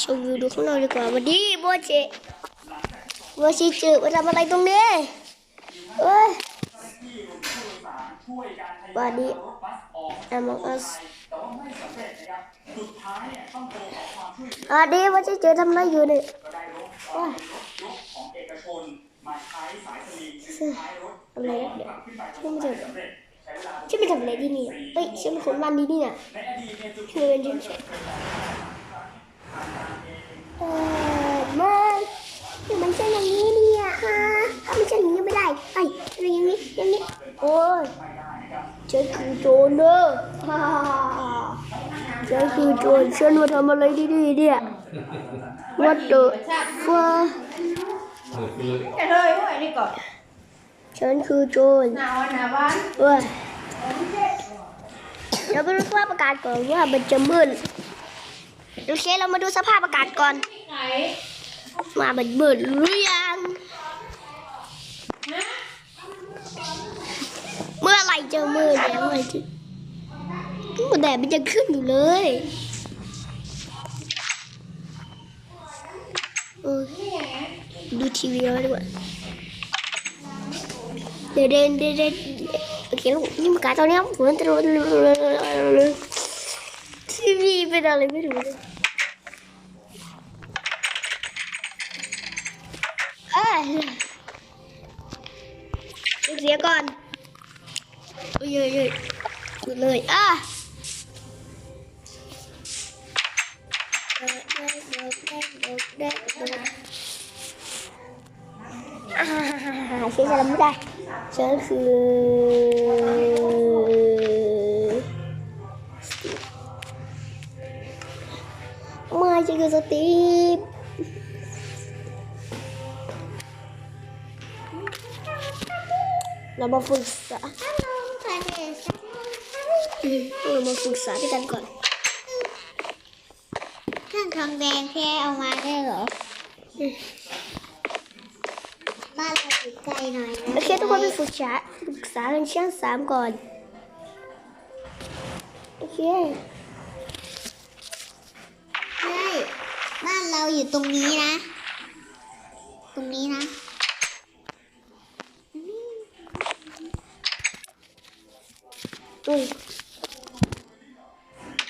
ชมวิวดูข้างนอกดีกว่าวันนี้โบเจโบเจเจอมาทำอะไรตรงนี้เอ้ยวันนี้ Among Us อะดีว่าจะเจอทำอะไรอยู่เนี่ยว้ายอะไรนะเดี๋ยวฉันไม่เจอฉันไม่ทำอะไรที่นี่เฮ้ยฉันเป็นคนบ้านนี้นี่น่ะคือเป็นฉัน เฉยเออมันมันใช่อย่างนี้เนี่ยฮะถ้าไม่ใช่อย่างนี้ไม่ได้ไอ้อะไรอย่างนี้อย่างนี้โอ้ยฉันคือโจรเนอะฮ่าฮ่าฮ่าฮ่าฉันคือโจรฉันมาทำอะไรที่นี่เนี่ย What the fuck จะเลยว่านี่ก่อนฉันคือโจรหนาวหนาบ้านเว้ยเดี๋ยวไปดูสภาพอากาศก่อนว่ามันจะมืด โอเคเรามาดูสภาพอากาศก่อนไหนว่ามันมืดหรือยังเมื่อไหรจะมืดเนี่ยเมื่อไหรจะแดดมันจะขึ้นอยู่เลยเออดูทีวีแล้วดีกว่าเดี๋ยวเดินเดินเดินโอเคลูกนี่มันกาตอนนี้ผมจะรู้ทีวีเป็นอะไรไม่รู้ dĩa con. Ui ui ui Một lời à. À sẽ ra lắm đây? sẽ sự mai chơi cái gì เรามาฝึกษาอืมเรามาฝึกษาด้วยกันก่อนเครื่องทองแดงแค่เอามาได้เหรอ บ้านเราอยู่ไกลหน่อยนะโอเคทุกคนไปฝึกษาฝึกษากันชั้นสามก่อน โอเคใช่บ้านเราอยู่ตรงนี้นะ ตรงนี้นะ อุ้ย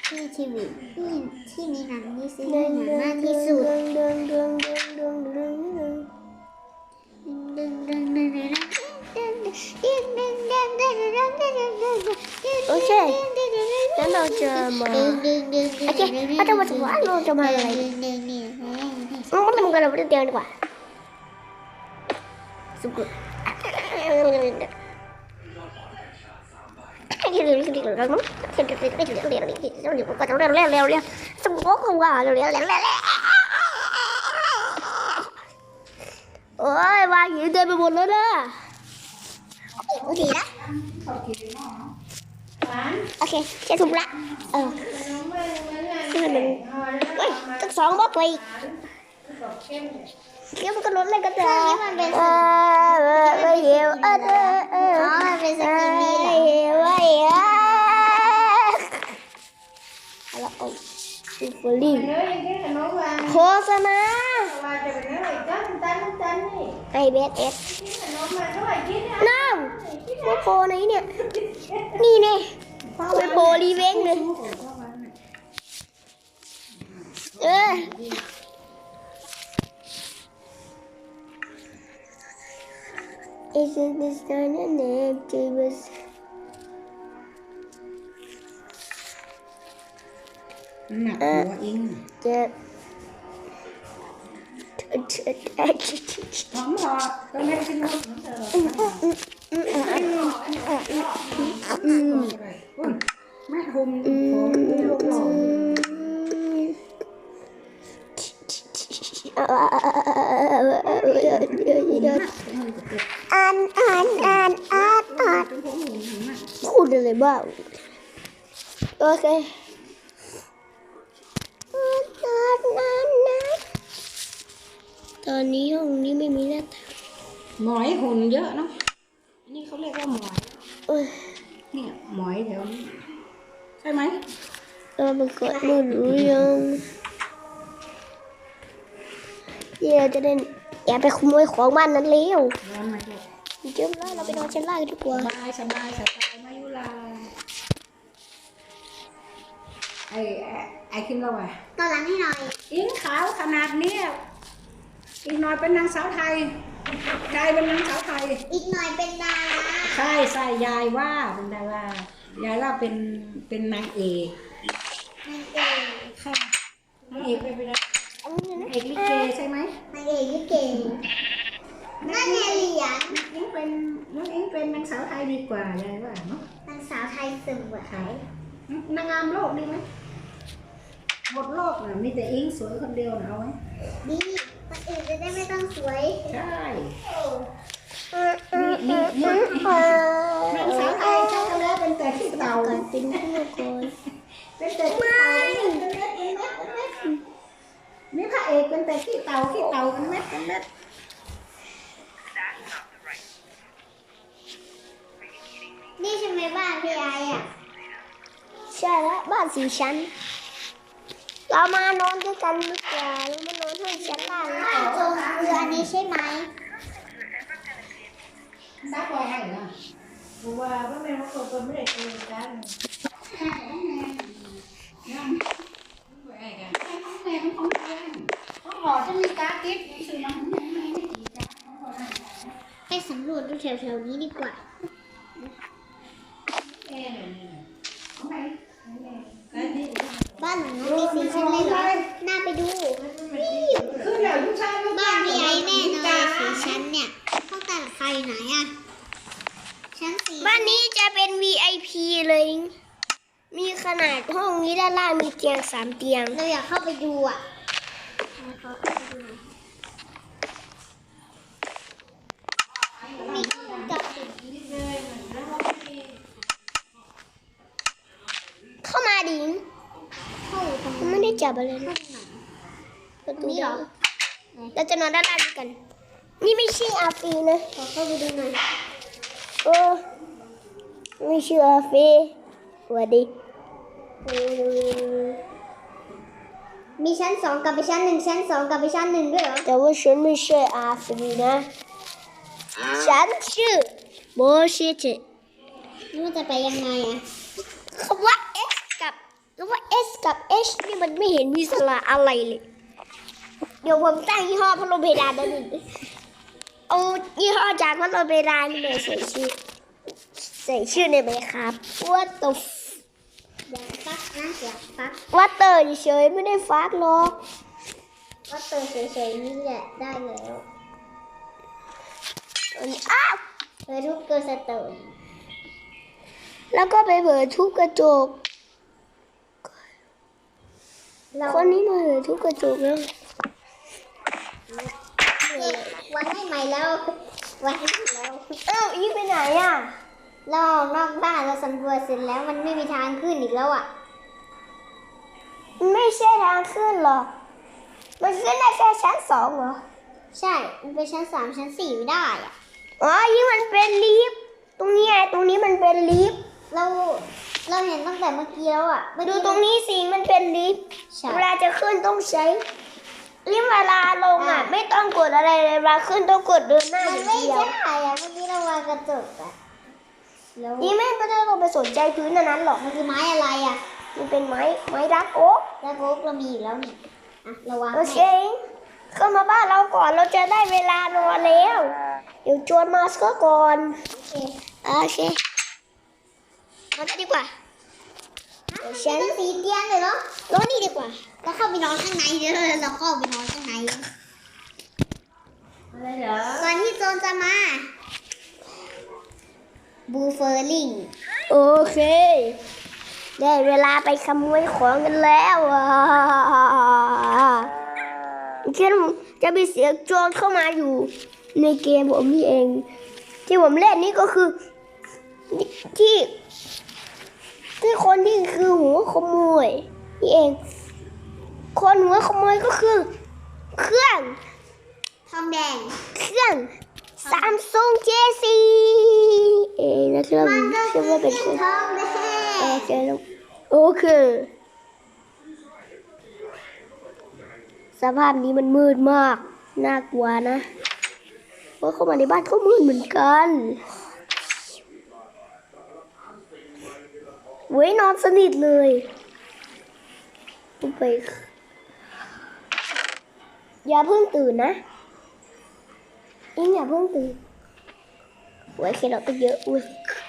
ที่ทีวีที่ที่มีหนังที่ซื้อเดิหนังเดินมากเดิที่สุดดึงดึงดึงดึงดึงดึงดึงดึงดึงดึงดึงดึงดึงดึงดึงโอเคงั้นเราจะมาดึงดึงดึงโอเคเราจะมาถึงว่าเราจะมาอะไรดึงดึงดึงอืมทำกันเราไม่ได้เตียงดีกว่าสุกุ โอ้ยวางหินเต็มไปหมดแล้วนะโอเคนะโอเคแค่ถูกละเออน้องแม่งั้นไงขึ้นมาหนึ่งเฮ้ยตั้งสองบล็อกเลยเข้มเนี่ยเกี่ยวมันก็ลดเลยก็ได้เออเออเออเหี่ยวเออเออเอออ๋อมันเป็นสเอกินนี่เหรอ kìa khô sao má ai biết em không có khô này nè đi nè cái bồ đi ven này Is it this kind of name, James? มันหนักหัวเองเจ็บหอมหอมต้องให้กินหอมเออแม่หุมผมมีลูกหอมอ่านอ่านอ่านอ่านอ่านพูดอะไรบ้างโอเค ตอนนี้ห้องนี้ไม่มีหน้าต่างหมอยหุ่นเยอะเนาะอันนี้เขาเรียกว่าหมอยเอ้ยเนี่ยหมอยแถวนี้ใช่ไหมเรามันเกิดมือหรือยังเเดี๋ยวจะได้แอบไปขโมยของบ้านนั้นเร็วร้อนมาเถอะเจอแล้วเราไปนอนชั้นล่างกันดีกว่าสบายสบายสบายมายุลาไอ้ไอ้ไอ้คิมเราอะตอนหลังให้หน่อยอิงขาวขนาดเนี้ย อีกหน่อยเป็นนางสาวไทยกลายเป็นนางสาวไทย อีกหน่อยเป็นดาราใช่ใช่ยายว่าเป็นดารายายว่าเป็นเป็นนางเอกนางเอกค่ะนางเอกเป็นไปได้อันนี้นะนางเอกลิเกใช่ไหมนางเอกลิเกนั่นไงเหรียญน้องอิงเป็นน้องอิงเป็นนางสาวไทยดีกว่ายายว่าเนาะนางสาวไทยสวยขายนางงามโลกดีไหมหมดโลกน่ะมีแต่อิงสวยคนเดียวนะเอาไหมดีคน อื่นจะได้ไม่ต้องสวยใช่นี่นี่นี่นางสาวไทยใช่แล้วเป็นแต่ขี้เต่าเป็นผู้ก่อนเป็นแต่ขี้เต่าเป็นเม็ดเป็นเม็ดเป็นเม็ดนี่พระเอกเป็นแต่ขี้เต่าขี้เต่าเป็นเม็ดเป็นเม็ดนี่ใช่ไหมบ้านพี่ไออะใช่แล้วบ้านสี่ชั้น เรามานอนด้วยกันดีกว่าเรามานอนห้องชั้นล่างดีกบ้านว่าจงคืออันนี้ใช่ไหมซักไว้ให้นะกูว่าว่าแม่เขาตัวไม่ได้เจอกันแม่นของแม่เขาหอจะมีการ์ดกิ๊บซื้อให้แม่ไม่ดีจ้ะไปสำรวจดูแถวๆนี้ดีกว่า VIP เลย มีขนาดห้องนี้ด้านล่างมีเตียงสามเตียง เราอยากเข้าไปดูอะเข้าไปดูหน่อยมีกับติดเข้ามาดิงเข้าอยู่ตรงมันไม่ได้จับอะไรนะประตูนี้เหรอ เราจะนอนด้านล่างด้วยกัน นี่ไม่ใช่อาฟีนะ ขอเข้าไปดูหน่อย เออ ไม่เชื่ออาฟีสวัสดีเออมีชั้นสองกับไปชั้นหนึ่งชั้นสองกับไปชั้นหนึ่งด้วยเหรอ แต่ว่าฉันไม่ใช่อาฟีนะ ฉันชื่อโบชิตนี่มันจะไปยังไงอะคำว่า S กับคำว่า S กับ H นี่มันไม่เห็นมีสระอะไรเลย เดี๋ยวผมตั้งยี่ห้อพัดลมเพดานนั่นเองเอายี่ห้อจากพัดลมเพดานนี่เลยใส่ชื่อ ใส่ชื่อในไหมครับ What the f อยากฟักนะอยากฟักวัตเตอร์เฉยๆไม่ได้ฟักหรอกว่าเตอเฉยๆนี่แหละได้แล้วอันนี้อ้าวเธอทุกเกิร์สเตอร์แล้วก็ไปเผยทุบกระจกเราคนนี้มาเผยทุบกระจกแล้วเอ๊ะวันให้ใหม่แล้ววันให้ใหม่แล้วอ้าวอีไปไหนอะ เราออกนอกบ้านเราสำรวจเสร็จแล้วมันไม่มีทางขึ้นอีกแล้วอะมันไม่ใช่ทางขึ้นหรอก มันขึ้นได้แค่ชั้นสองเหรอ ใช่ มันเป็นชั้นสามชั้นสี่ไม่ได้อะ อ๋อยี่มันเป็นลิฟต์ ตรงนี้ไงตรงนี้มันเป็นลิฟต์ เรา เราเห็นตั้งแต่เมื่อกี้แล้วอะเมื่อดูกี้ตรงนี้สิมันเป็นลิฟต์ ใช่ เวลาจะขึ้นต้องใช้ลิฟต์เวลาลงอะไม่ต้องกดอะไรเลยเวลาขึ้นต้องกดเดินหน้าอมันย่างไม่เดียว ได้อะ เมื่อกี้เราวางกระจกอะ แล้วนี่ไม่ไม่ต้องลงไปสนใจพื้นอันนั้นหรอกมันคือไม้อะไรอะ มันเป็นไม้ไม้รักโอ๊กแล้วโก๊กเรามีอยู่แล้วนี่อะเราวางโอให้เคเข้ามาบ้านเราก่อนเราจะได้เวลานอนแล้วเดี๋ยวโจรมาซะก่อนโอเคโอเคนอนกันดีกว่าเดี๋ยวฉันต้องสีเตียงเลยเหรอนอนนี่ดีกว่าเราเข้าไปนอนข้างในเดี๋ยวเราเข้าไปนอนข้างในอะไรเหรอก่อนที่โจรจะมา บูเฟอร์ลิง โอเค ได้เวลาไปขโมยของกันแล้วอะเช่นจะมีเสียงโจรเข้ามาอยู่ ในเกมผมนี่เอง ที่ผมเล่นนี่ก็คือที่ ที่คนที่คือหัวขโมยนี่เอง คนหัวขโมยก็คือ เครื่องทองแดง เครื่องซัมซุง เอนะครับมันก็ชื่อว่าเป็นคองรื่องทองแดโอเคล้วโอเค สภาพนี้มันมืดมาก น่ากลัวนะเพราะเข้ามาในบ้านก็มืดเหมือนกันเว้ยนอนสนิทเลยไปอย่าเพิ่งตื่นนะอิงอย่าเพิ่งตื่น ไว้เคเ